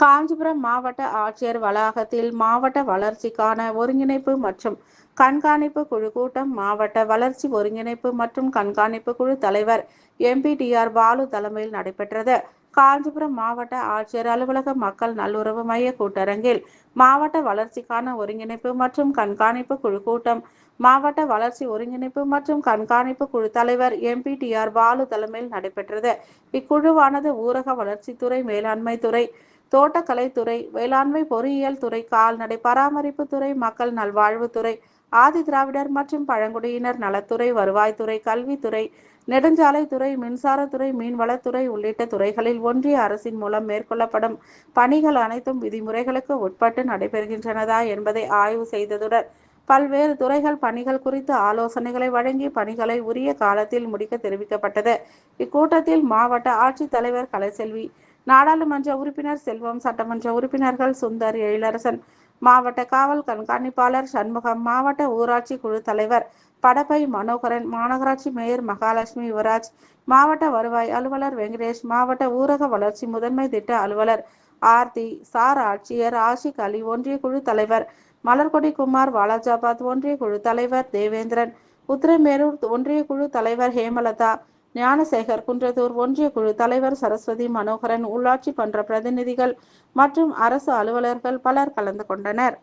காஞ்சிபுரம் மாவட்ட ஆட்சியர் வளாகத்தில் மாவட்ட வளர்ச்சிக்கான ஒருங்கிணைப்பு மற்றும் கண்காணிப்பு குழு கூட்டம் மாவட்ட வளர்ச்சி ஒருங்கிணைப்பு மற்றும் கண்காணிப்பு குழு தலைவர் எம்பிடிஆர் பாலு தலைமையில் நடைபெற்றது. காஞ்சிபுரம் மாவட்ட ஆட்சியர் அலுவலக மக்கள் நல்லுறவு மைய கூட்டரங்கில் மாவட்ட வளர்ச்சிக்கான ஒருங்கிணைப்பு மற்றும் கண்காணிப்பு குழு கூட்டம் மாவட்ட வளர்ச்சி ஒருங்கிணைப்பு மற்றும் கண்காணிப்பு குழு தலைவர் எம்பிடிஆர் பாலு தலைமையில் நடைபெற்றது. இக்குழுவானது ஊரக வளர்ச்சித்துறை மேலாண்மை துறை தோட்டக்கலைத்துறை வேளாண்மை பொறியியல் துறை கால்நடை பராமரிப்பு துறை மக்கள் நல்வாழ்வுத்துறை ஆதி திராவிடர் மற்றும் பழங்குடியினர் நலத்துறை வருவாய்த்துறை கல்வித்துறை நெடுஞ்சாலைத்துறை மின்சாரத்துறை மீன்வளத்துறை உள்ளிட்ட துறைகளில் ஒன்றிய அரசின் மூலம் மேற்கொள்ளப்படும் பணிகள் அனைத்தும் விதிமுறைகளுக்கு உட்பட்டு நடைபெறுகின்றனதா என்பதை ஆய்வு செய்ததுடன் பல்வேறு துறைகள் பணிகள் குறித்து ஆலோசனைகளை வழங்கி பணிகளை உரிய காலத்தில் முடிக்க தெரிவிக்கப்பட்டது. இக்கூட்டத்தில் மாவட்ட ஆட்சித்தலைவர் கலைசெல்வி நாடாளுமன்ற உறுப்பினர் செல்வம் சட்டமன்ற உறுப்பினர்கள் சுந்தர் எழிலரசன் மாவட்ட காவல் கண்காணிப்பாளர் சண்முகம் மாவட்ட ஊராட்சி குழு தலைவர் படப்பை மனோகரன் மாநகராட்சி மேயர் மகாலட்சுமி யுவராஜ் மாவட்ட வருவாய் அலுவலர் வெங்கடேஷ் மாவட்ட ஊரக வளர்ச்சி முதன்மை திட்ட அலுவலர் ஆர்த்தி சார் ஆட்சியர் ஆஷிக் அலி ஒன்றிய குழு தலைவர் மலர்கொடி குமார் வாலாஜாபாத் ஒன்றிய குழு தலைவர் தேவேந்திரன் உத்திரமேரூர் ஒன்றிய குழு தலைவர் ஹேமலதா ஞானசேகர் குன்றத்தூர் ஒன்றிய குழு தலைவர் சரஸ்வதி மனோகரன் உள்ளாட்சி மன்ற பிரதிநிதிகள் மற்றும் அரசு அலுவலர்கள் பலர் கலந்து கொண்டனர்.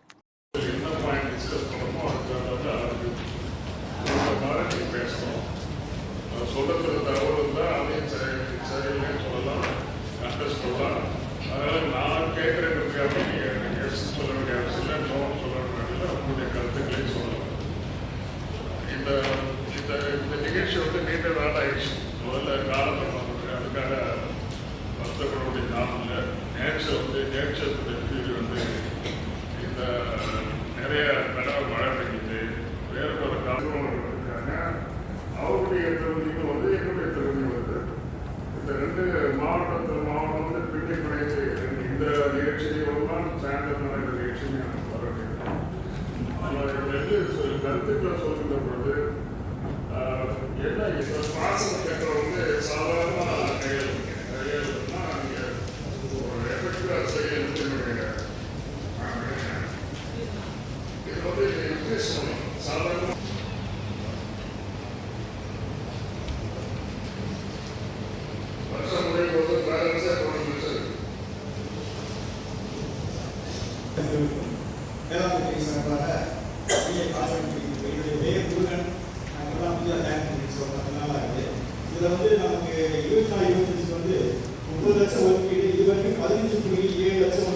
இந்த இந்த நிகழ்ச்சி வந்து நேச்சர் வந்து நேச்சருடைய ஃபீல் வந்து இந்த நிறைய தடவை மழை பெய்யுது வேறு ஒரு காரணம் இருக்காங்க அவருடைய தொகுதியும் வந்து என்னுடைய தொகுதி வந்து இந்த ரெண்டு மாவட்டத்தில் மாவட்டம் வந்து பின்னி பிணைத்து இந்த தான் சேர்ந்த நடக்கிற நிகழ்ச்சியும் எனக்கு வர வேண்டும். கருத்துக்களை சொல்கின்ற பொழுது என்ன இந்த சார்பாக பெரிய என்னுடைய பெயர் முருகன் நாங்கள்லாம் புதிதாக ஜாயின் பண்ணி அதனால ஆகுது இதில் வந்து நமக்கு இருபத்தி நாலு இருபத்தஞ்சுக்கு வந்து முப்பது லட்சம் ஒதுக்கீடு இது வரைக்கும் பதினஞ்சு புள்ளி ஏழு லட்சம்